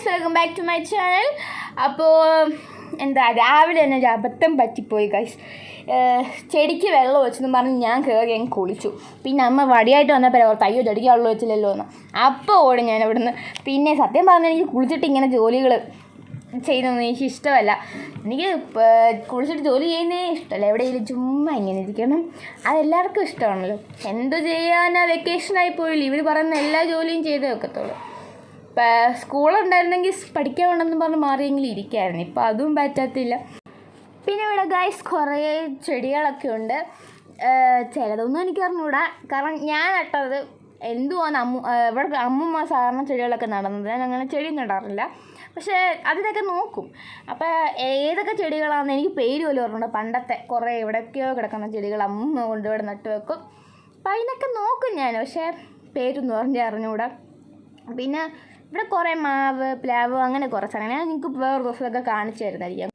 Guys welcome back to my channel അപ്പോൾ എന്താ രാവിലെ തന്നെ ഒരു അബദ്ധം പറ്റിപ്പോയി ഗൈസ് ചെടിക്ക് വെള്ളം വെച്ചെന്ന് പറഞ്ഞ് ഞാൻ കയറി അങ്ങ് കുളിച്ചു. പിന്നെ അമ്മ വടിയായിട്ട് വന്നപ്പോൾ ഓർത്ത് അയ്യോ ചെടിക്ക് വെള്ളം വെച്ചില്ലല്ലോ എന്ന്. അപ്പോൾ ഓടി ഞാൻ ഇവിടുന്ന് പിന്നെ സത്യം പറഞ്ഞാൽ എനിക്ക് കുളിച്ചിട്ട് ഇങ്ങനെ ജോലികൾ ചെയ്യുന്നൊന്നും എനിക്ക് ഇഷ്ടമല്ല. എനിക്ക് കുളിച്ചിട്ട് ജോലി ചെയ്യുന്നേ ഇഷ്ടമല്ല. എവിടെയെങ്കിലും ചുമ്മാ ഇങ്ങനെ ഇരിക്കണം. അതെല്ലാവർക്കും ഇഷ്ടമാണല്ലോ. എന്തു ചെയ്യാനാ വെക്കേഷനായി പോയില്ല ഇവർ പറയുന്ന എല്ലാ ജോലിയും ചെയ്തേ വെക്കത്തുള്ളൂ ഇപ്പം സ്കൂളുണ്ടായിരുന്നെങ്കിൽ പഠിക്കാൻ വേണമെന്ന് പറഞ്ഞ് മാറിയെങ്കിലും ഇരിക്കായിരുന്നു. ഇപ്പം അതും പറ്റത്തില്ല. പിന്നെ ഇവിടെ ഗൈസ് കുറേ ചെടികളൊക്കെ ഉണ്ട്. ചിലതൊന്നും എനിക്ക് അറിഞ്ഞൂടാ. കാരണം ഞാൻ നട്ടത് എന്തുവാന്ന് അമ്മ ഇവിടെ അമ്മമ്മ സാധാരണ ചെടികളൊക്കെ നടുന്നത്. ഞാൻ അങ്ങനെ ചെടി നടാറില്ല പക്ഷേ അതിനൊക്കെ നോക്കും. അപ്പോൾ ഏതൊക്കെ ചെടികളാണെന്ന് എനിക്ക് പേര് പോലും ഓർമ്മയുണ്ട് പണ്ടത്തെ കുറേ എവിടെയൊക്കെയോ കിടക്കുന്ന ചെടികൾ അമ്മ കൊണ്ടുപോയി നട്ടു വെക്കും. അപ്പം അതിനൊക്കെ നോക്കും ഞാൻ. പക്ഷേ പേരൊന്നും പറഞ്ഞ് അറിഞ്ഞുകൂടാ പിന്നെ ഇവിടെ കുറേ മാവ് പ്ലാവ് അങ്ങനെ കുറേ സാധനം ഞാൻ നിങ്ങൾക്ക് വേറെ ദിവസമൊക്കെ കാണിച്ചു തരുന്നതായിരിക്കും.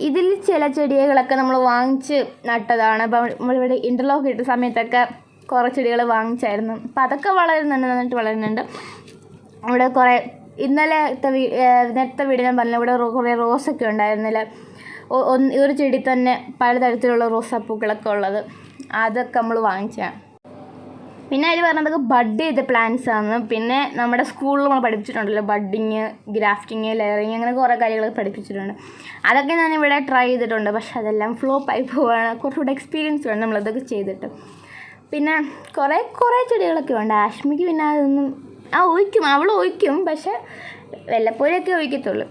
ഇതിൽ ചില ചെടികളൊക്കെ നമ്മൾ വാങ്ങിച്ച് നട്ടതാണ്. അപ്പം നമ്മളിവിടെ ഇന്റർലോക്ക് ഇട്ട സമയത്തൊക്കെ കുറേ ചെടികൾ വാങ്ങിച്ചായിരുന്നു. അപ്പം അതൊക്കെ വളരുന്നുണ്ട് നന്നായിട്ട് വളരുന്നുണ്ട്. ഇവിടെ കുറേ ഇന്നലത്തെ നേരത്തെ വീട് ഞാൻ പറഞ്ഞ ഇവിടെ കുറേ റോസൊക്കെ ഉണ്ടായിരുന്നില്ല. ഒരു ചെടി തന്നെ പലതരത്തിലുള്ള റോസാപ്പൂക്കളൊക്കെ ഉള്ളത്. അതൊക്കെ നമ്മൾ വാങ്ങിച്ചതാണ്. പിന്നെ അതിൽ പറഞ്ഞതൊക്കെ ബഡ് ചെയ്ത പ്ലാന്റ്സ് ആണ്. പിന്നെ നമ്മുടെ സ്കൂളിൽ നമ്മൾ പഠിപ്പിച്ചിട്ടുണ്ടല്ലോ ബഡിങ് ഗ്രാഫ്റ്റിങ് ലെയറിങ് അങ്ങനെ കുറേ കാര്യങ്ങൾ പഠിപ്പിച്ചിട്ടുണ്ട്. അതൊക്കെ ഞാൻ ഇവിടെ ട്രൈ ചെയ്തിട്ടുണ്ട്. പക്ഷെ അതെല്ലാം ഫ്ലോപ്പ് ആയി പോവാണ്. കുറച്ചുകൂടെ എക്സ്പീരിയൻസ് വേണം നമ്മളതൊക്കെ ചെയ്തിട്ട്. പിന്നെ കുറേ കുറേ ചെടികളൊക്കെ ഉണ്ട്. ആഷ്മിക്ക് പിന്നെ അതൊന്നും ആ ഒഴിക്കും. അവൾ ഒഴിക്കും. പക്ഷെ വല്ലപ്പോഴൊക്കെ ഒഴിക്കത്തുള്ളൂ.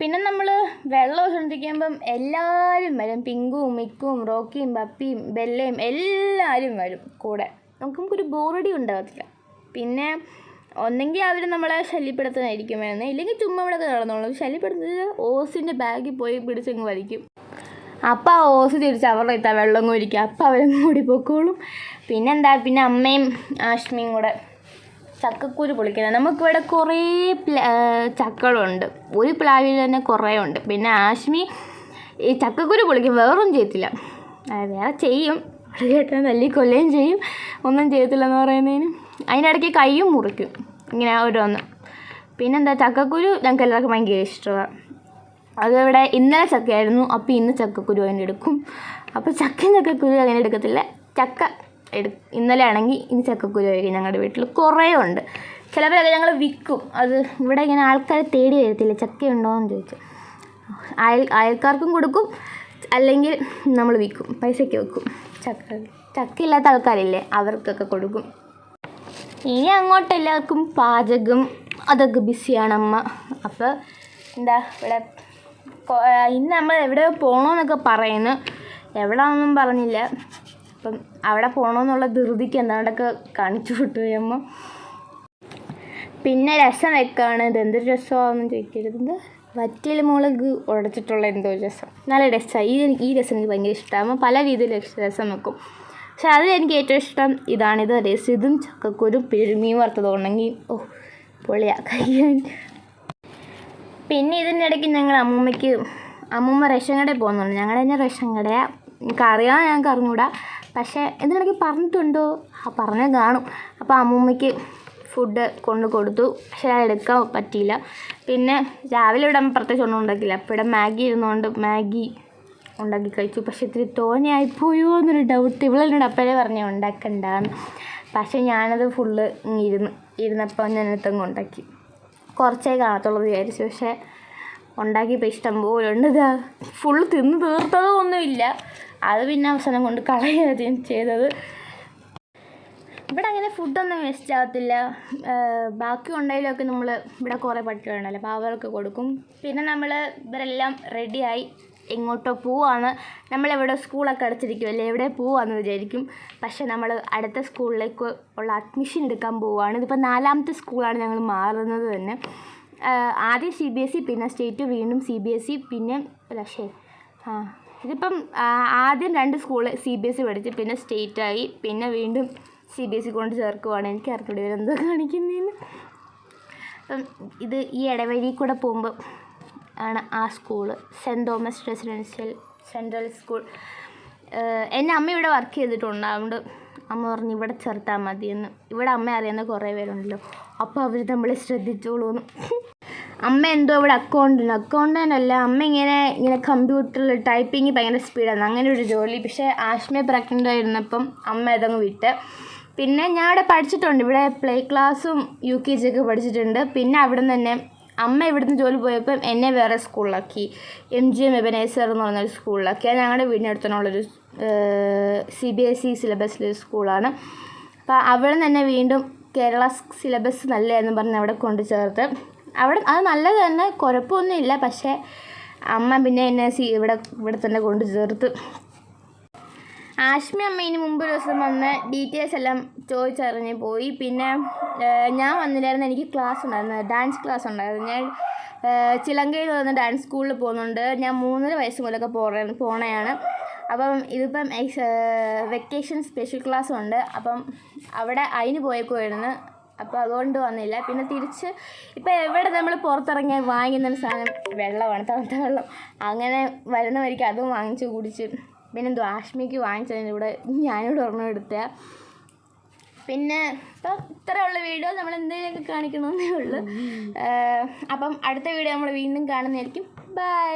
പിന്നെ നമ്മൾ വെള്ളം ശ്രദ്ധിക്കുമ്പം എല്ലാവരും വരും. പിങ്കും മിക്കും റോക്കിയും പപ്പിയും ബെല്ലയും എല്ലാവരും വരും കൂടെ. നമുക്ക് ഒരു ബോറടി ഉണ്ടാകത്തില്ല പിന്നെ ഒന്നെങ്കിൽ അവർ നമ്മളെ ശല്യപ്പെടുത്തുന്നതായിരിക്കും വരുന്നത് ഇല്ലെങ്കിൽ ചുമ്മാ ഇവിടെ നടന്നോളും. ശല്യപ്പെടുത്തുന്നത് ഓസിന്റെ ബാഗിൽ പോയി പിടിച്ചങ്ങ് വലിക്കും. അപ്പം ആ ഓസ് തിരിച്ച് അവരുടെ ഇത്താ വെള്ളം കുടിക്കുക അപ്പം അവരങ്ങ് കൂടി പൊക്കോളും. പിന്നെന്താ? പിന്നെ അമ്മയും ആഷ്മിയും കൂടെ. ചക്കക്കുരു പൊളിക്കുന്നത് നമുക്കിവിടെ കുറേ ചക്കളുണ്ട് ഒരു പ്ലാവിൽ തന്നെ കുറേ ഉണ്ട് പിന്നെ ആശ്മി ഈ ചക്കക്കുരു പൊളിക്കും. വേറൊന്നും ചെയ്യത്തില്ല. വേറെ ചെയ്യും. കേട്ടാൽ തല്ലി കൊല്ലുകയും ചെയ്യും. ഒന്നും ചെയ്യത്തില്ല എന്ന് പറയുന്നതിന്. അതിനിടയ്ക്ക് കൈയും മുറിക്കും. ഇങ്ങനെ ഓരോന്ന്. പിന്നെന്താ ചക്കക്കുരു ഞങ്ങൾക്ക് എല്ലാവർക്കും ഭയങ്കര ഇഷ്ടമാണ് അതിവിടെ ഇന്നലെ ചക്കയായിരുന്നു. അപ്പോൾ ഇന്ന് ചക്കക്കുരു അങ്ങനെ എടുക്കും അപ്പോൾ ചക്കയും ചക്കക്കുരു അങ്ങനെ എടുക്കത്തില്ല. ചക്ക എടു ഇന്നലെ ആണെങ്കിൽ ഇനി ചക്കക്കുരു ആയിരിക്കും ഞങ്ങളുടെ വീട്ടിൽ. കുറേ ഉണ്ട്. ചിലവരൊക്കെ ഞങ്ങൾ വിൽക്കും. അത് ഇവിടെ ഇങ്ങനെ ആൾക്കാർ തേടി വരത്തില്ല. ചക്കയുണ്ടോ എന്ന് ചോദിച്ചു. അയൽ അയൽക്കാർക്കും കൊടുക്കും. അല്ലെങ്കിൽ നമ്മൾ വിൽക്കും. പൈസയ്ക്ക് വെക്കും ചക്ക ചക്കയില്ലാത്ത ആൾക്കാരില്ലേ? അവർക്കൊക്കെ കൊടുക്കും. ഇനി അങ്ങോട്ട് എല്ലാവർക്കും പാചകം. അതൊക്കെ ബിസിയാണ് അമ്മ. അപ്പോൾ എന്താ ഇവിടെ ഇന്ന് നമ്മൾ എവിടെ പോകണമെന്നൊക്കെ പറയുന്നു. എവിടെയാണെന്നൊന്നും പറഞ്ഞില്ല. അപ്പം അവിടെ പോകണമെന്നുള്ള ധൃതിക്ക് എന്താണ്ടൊക്കെ കാണിച്ചു വിട്ടു അമ്മ പിന്നെ രസം വെക്കാണ്. ഇത് എന്തൊരു രസമാണെന്ന് ചോദിക്കരുത്. വറ്റൽ മുളക് ഉടച്ചിട്ടുള്ള എന്തോ രസം. നല്ല രസമാണ് ഈ ഈ രസം എനിക്ക് ഭയങ്കര ഇഷ്ടമാണ് പല രീതിയിൽ രസം വെക്കും. പക്ഷേ അതിൽ എനിക്ക് ഏറ്റവും ഇഷ്ടം ഇതാണിത്. രസം ഇതും ചക്കക്കുരും പിഴുമീൻ വറുത്തതുണ്ടെങ്കിൽ ഓ പൊളിയാ. കഴിയാൻ പിന്നെ ഇതിന്റെ ഇടയ്ക്ക് ഞങ്ങൾ അമ്മൂമ്മയ്ക്ക് അമ്മൂമ്മ റേഷൻ കടയിൽ പോകുന്നുണ്ട്. ഞങ്ങളുടെ തന്നെ റേഷൻ കടയാണ് എനിക്ക് ഞാൻ അറിഞ്ഞൂടാ പക്ഷേ ഇതിനിടയ്ക്ക് പറഞ്ഞിട്ടുണ്ടോ? ആ പറഞ്ഞ കാണും. അപ്പോൾ അമ്മൂമ്മയ്ക്ക് ഫുഡ് കൊണ്ട് കൊടുത്തു. പക്ഷേ അത് എടുക്കാൻ പറ്റിയില്ല. പിന്നെ രാവിലെ ഇവിടെ പ്രത്യേകിച്ച് ഒന്നും ഉണ്ടാക്കില്ല അപ്പോൾ ഇവിടെ മാഗി ഇരുന്നുകൊണ്ട് മാഗി ഉണ്ടാക്കി കഴിച്ചു. പക്ഷെ ഇത്തിരി തോനെയായിപ്പോയോ എന്നൊരു ഡൗട്ട് ഇവളെന്നോട് അപ്പോഴേ പറഞ്ഞു ഉണ്ടാക്കണ്ടെന്ന്. പക്ഷേ ഞാനത് ഫുള്ള് ഇരുന്ന് ഇരുന്നപ്പോൾ ഞാൻ എടുത്തങ്ങ് ഉണ്ടാക്കി. കുറച്ചേ കാണത്തുള്ളത് വിചാരിച്ചു. പക്ഷേ ഉണ്ടാക്കിയപ്പോൾ ഇഷ്ടം പോലെ ഉണ്ട് ഫുള്ള് തിന്ന് തീർത്തതോ ഒന്നുമില്ല അത് പിന്നെ അവസാനം കൊണ്ട് കളയുകയും ചെയ്തത്. ഇവിടെ അങ്ങനെ ഫുഡൊന്നും വേസ്റ്റ് ആകത്തില്ല ബാക്കി ഉണ്ടെങ്കിലൊക്കെ നമ്മൾ ഇവിടെ കുറേ പട്ടികളുണ്ടല്ലോ അപ്പോൾ അവർക്ക് കൊടുക്കും. പിന്നെ നമ്മൾ ഇവരെല്ലാം റെഡിയായി എങ്ങോട്ടോ പോവാണ്. നമ്മളെവിടെ സ്കൂളൊക്കെ അടച്ചിരിക്കുമല്ലേ എവിടെ പോവാന്ന് വിചാരിക്കും. പക്ഷേ നമ്മൾ അടുത്ത സ്കൂളിലേക്ക് ഉള്ള അഡ്മിഷൻ എടുക്കാൻ പോവുകയാണ് ഇതിപ്പോൾ നാലാമത്തെ സ്കൂളാണ് ഞങ്ങൾ മാറുന്നത് തന്നെ. ആദ്യം സി ബി എസ് ഇ പിന്നെ സ്റ്റേറ്റ് വീണ്ടും സി ബി എസ് ഇ പിന്നെ പക്ഷേ ആ. ഇതിപ്പം ആദ്യം രണ്ട് school C B S E പഠിച്ച് പിന്നെ സ്റ്റേറ്റ് ആയി പിന്നെ വീണ്ടും സി ബി എസ് ഇ കൊണ്ട് ചേർക്കുവാണ്. എനിക്ക് അറിഞ്ഞൂടെ ഇവരെന്തോ കാണിക്കുന്നതെന്ന് അപ്പം ഇത് ഈ ഇടവഴി കൂടെ പോകുമ്പോൾ ആണ് ആ school Saint Thomas residential central school എന്റെ അമ്മ ഇവിടെ വർക്ക് ചെയ്തിട്ടുണ്ട്. അതുകൊണ്ട് അമ്മ പറഞ്ഞു ഇവിടെ ചേർത്താൽ മതിയെന്ന്. ഇവിടെ അമ്മ അറിയുന്ന കുറേ പേരുണ്ടല്ലോ. അപ്പോൾ അവർ നമ്മളെ ശ്രദ്ധിച്ചോളൂന്ന്. അമ്മ എന്തോ ഇവിടെ അക്കൗണ്ടിന് അക്കൗണ്ടന്റ് അല്ല അമ്മ ഇങ്ങനെ ഇങ്ങനെ കമ്പ്യൂട്ടറിൽ ടൈപ്പിംഗ് ഭയങ്കര സ്പീഡാണ് അങ്ങനെ ഒരു ജോലി. പക്ഷേ ആശ്മയെ പ്രഗ്നന്റ് ആയിരുന്നപ്പം അമ്മ അതങ്ങ് വിട്ട്. പിന്നെ ഞാൻ ഇവിടെ പഠിച്ചിട്ടുണ്ട്. ഇവിടെ പ്ലേ ക്ലാസ്സും യു കെ ജി ഒക്കെ പഠിച്ചിട്ടുണ്ട്. പിന്നെ അവിടെ നിന്ന് തന്നെ അമ്മ ഇവിടുന്ന് ജോലി പോയപ്പം എന്നെ വേറെ സ്കൂളിലാക്കി എം ജി എം എബനേസർ എന്ന് പറഞ്ഞൊരു സ്കൂളിലാക്കി അത് ഞങ്ങളുടെ വീടിനടുത്തുള്ളൊരു സി ബി എസ് ഇ സിലബസിലൊരു സ്കൂളാണ് അപ്പോൾ അവിടെ നിന്ന് തന്നെ വീണ്ടും കേരള സിലബസ് നല്ലതെന്ന് പറഞ്ഞ് അവിടെ കൊണ്ട് ചേർത്ത്. അവിടെ അത് നല്ലത് തന്നെ കുഴപ്പമൊന്നുമില്ല. പക്ഷേ അമ്മ പിന്നെ എന്നെ സി ഇവിടെ ഇവിടെ തന്നെ കൊണ്ട് ചേർത്ത്. ആഷ്മി അമ്മ ഇനി മുമ്പ് ഒരു ദിവസം വന്ന് ഡീറ്റെയിൽസ് എല്ലാം ചോദിച്ചറിഞ്ഞ് പോയി. പിന്നെ ഞാൻ വന്നില്ലായിരുന്നു. എനിക്ക് ക്ലാസ് ഉണ്ടായിരുന്നു. ഡാൻസ് ക്ലാസ് ഉണ്ടായിരുന്നു. ഞാൻ ചിലങ്കയിൽ വന്ന് ഡാൻസ് സ്കൂളിൽ പോകുന്നുണ്ട്. ഞാൻ മൂന്നര വയസ്സ് മുതലൊക്കെ പോറ പോണയാണ്. അപ്പം ഇതിപ്പം വെക്കേഷൻ സ്പെഷ്യൽ ക്ലാസ് ഉണ്ട്. അപ്പം അവിടെ അതിന് പോയേക്കുമായിരുന്നു അപ്പോൾ അതുകൊണ്ട് വന്നില്ല. പിന്നെ തിരിച്ച് ഇപ്പോൾ എവിടെ നമ്മൾ പുറത്തിറങ്ങിയാൽ വാങ്ങിക്കുന്ന ഒരു സാധനം? വെള്ളമാണ് തണുത്ത വെള്ളം. അങ്ങനെ വരുന്ന വഴിക്ക് അതും വാങ്ങിച്ച് കുടിച്ച്. പിന്നെന്തോ ആഷ്മിക്ക് വാങ്ങിച്ചതിന്റെ കൂടെ ഞാനിവിടെ ഒരെണ്ണം എടുത്ത. പിന്നെ ഇപ്പോൾ ഇത്രയുള്ള വീഡിയോ. നമ്മൾ എന്തെങ്കിലുമൊക്കെ കാണിക്കണമെന്നേ ഉള്ളൂ. അപ്പം അടുത്ത വീഡിയോ നമ്മൾ വീണ്ടും കാണുന്നതായിരിക്കും. ബൈ